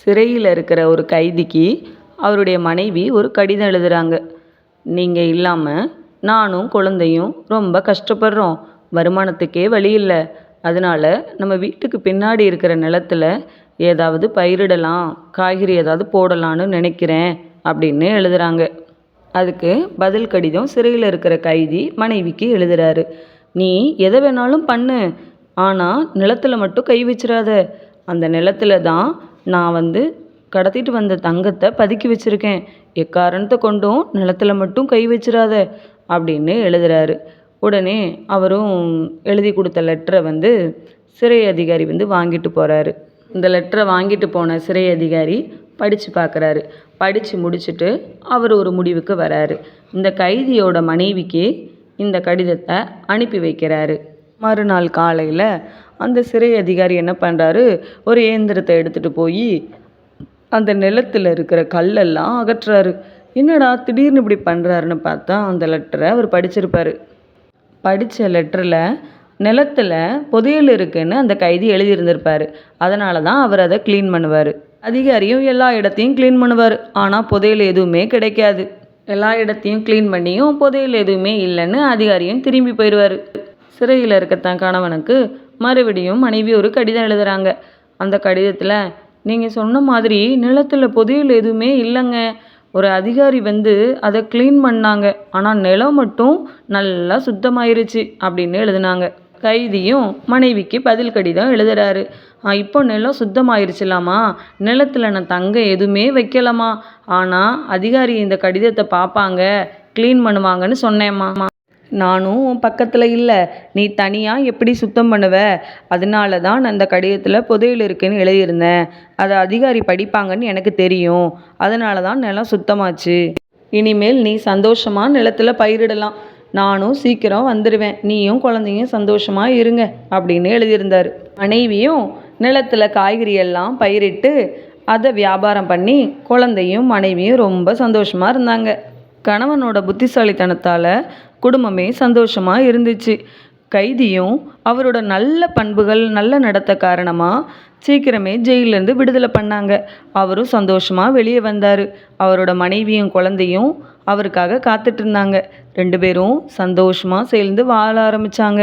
சிறையில் இருக்கிற ஒரு கைதிக்கு அவருடைய மனைவி ஒரு கடிதம் எழுதுகிறாங்க நீங்கள் இல்லாமல் நானும் குழந்தையும் ரொம்ப கஷ்டப்படுறோம். வருமானத்துக்கே வழி இல்லை. அதனால நம்ம வீட்டுக்கு பின்னாடி இருக்கிற நிலத்துல ஏதாவது பயிரிடலாம். காய்கறி ஏதாவது போடலான்னு நினைக்கிறேன் அப்படின்னு எழுதுகிறாங்க அதுக்கு பதில் கடிதம் சிறையில் இருக்கிற கைதி மனைவிக்கு எழுதுகிறாரு நீ எதை வேணாலும் பண்ணு. ஆனால் நிலத்துல மட்டும் கை வச்சிடாத அந்த நிலத்துல தான் நான் வந்து கடத்திட்டு வந்த தங்கத்தை பதுக்கி வச்சிருக்கேன். எக்காரணத்தை கொண்டும் நிலத்துல மட்டும் கை வச்சிடாத அப்படின்னு எழுதுறாரு. உடனே அவரும் எழுதி கொடுத்த லெட்டரை வந்து சிறை அதிகாரி வந்து வாங்கிட்டு போகிறாரு இந்த லெட்டரை வாங்கிட்டு போன சிறை அதிகாரி படித்து பார்க்குறாரு படித்து முடிச்சுட்டு அவர் ஒரு முடிவுக்கு வராரு. இந்த கைதியோட மனைவிக்கு இந்த கடிதத்தை அனுப்பி வைக்கிறாரு. மறுநாள் காலையில் அந்த சிறை அதிகாரி என்ன பண்ணுறாரு ஒரு இயந்திரத்தை எடுத்துகிட்டு போய் அந்த நிலத்தில் இருக்கிற கல்லெல்லாம் அகற்றுறாரு என்னடா திடீர்னு இப்படி பண்ணுறாருன்னு பார்த்தா அந்த லெட்டரை அவர் படிச்சிருப்பார். படித்த லெட்டரில் நிலத்தில் புதையல் இருக்குன்னு அந்த கைதி எழுதியிருந்திருப்பார். அதனால தான் அவர் அதை க்ளீன் பண்ணுவார். அதிகாரியும் எல்லா இடத்தையும் க்ளீன் பண்ணுவார். ஆனால் புதையல் எதுவுமே கிடைக்காது. எல்லா இடத்தையும் க்ளீன் பண்ணியும் புதையல் எதுவுமே இல்லைன்னு அதிகாரியும் திரும்பி போயிடுவார். சிறையில் இருக்க கணவனுக்கு மறுபடியும் மனைவி ஒரு கடிதம் எழுதுகிறாங்க அந்த கடிதத்தில் நீங்கள் சொன்ன மாதிரி நிலத்தில் புதையல் எதுவுமே இல்லைங்க. ஒரு அதிகாரி வந்து அதை க்ளீன் பண்ணாங்க. ஆனால் நிலம் மட்டும் நல்லா சுத்தமாயிருச்சு அப்படின்னு எழுதுனாங்க. கைதியும் மனைவிக்கு பதில் கடிதம் எழுதுறாரு. இப்போ நிலம் சுத்தமாயிருச்சுலாமா? நிலத்தில் நான் தங்க எதுவுமே வைக்கலாமா? ஆனால் அதிகாரி இந்த கடிதத்தை பார்ப்பாங்க க்ளீன் பண்ணுவாங்கன்னு சொன்னேம்மா. நானும் உன் பக்கத்தில் இல்லை. நீ தனியாக எப்படி சுத்தம் பண்ணுவ? அதனால தான் அந்த கடிதத்தில் புதையல் இருக்குன்னு எழுதியிருந்தேன். அதை அதிகாரி படிப்பாங்கன்னு எனக்கு தெரியும். அதனால தான் நிலம் சுத்தமாச்சு. இனிமேல் நீ சந்தோஷமாக நிலத்தில் பயிரிடலாம். நானும் சீக்கிரம் வந்துடுவேன் நீயும் குழந்தையும் சந்தோஷமாக இருங்க அப்படின்னு எழுதியிருந்தார். மனைவியும் நிலத்தில் காய்கறி எல்லாம் பயிரிட்டு அதை வியாபாரம் பண்ணி குழந்தையும் மனைவியும் ரொம்ப சந்தோஷமாக இருந்தாங்க. கணவனோட புத்திசாலித்தனத்தால் குடும்பமே சந்தோஷமாக இருந்துச்சு. கைதியும் அவரோட நல்ல பண்புகள் நல்ல நடத்த காரணமாக சீக்கிரமே ஜெயிலேருந்து விடுதலை பண்ணாங்க. அவரும் சந்தோஷமாக வெளியே வந்தார். அவரோட மனைவியும் குழந்தையும் அவருக்காக காத்துட்ருந்தாங்க ரெண்டு பேரும் சந்தோஷமாக சேர்ந்து வாழ ஆரம்பித்தாங்க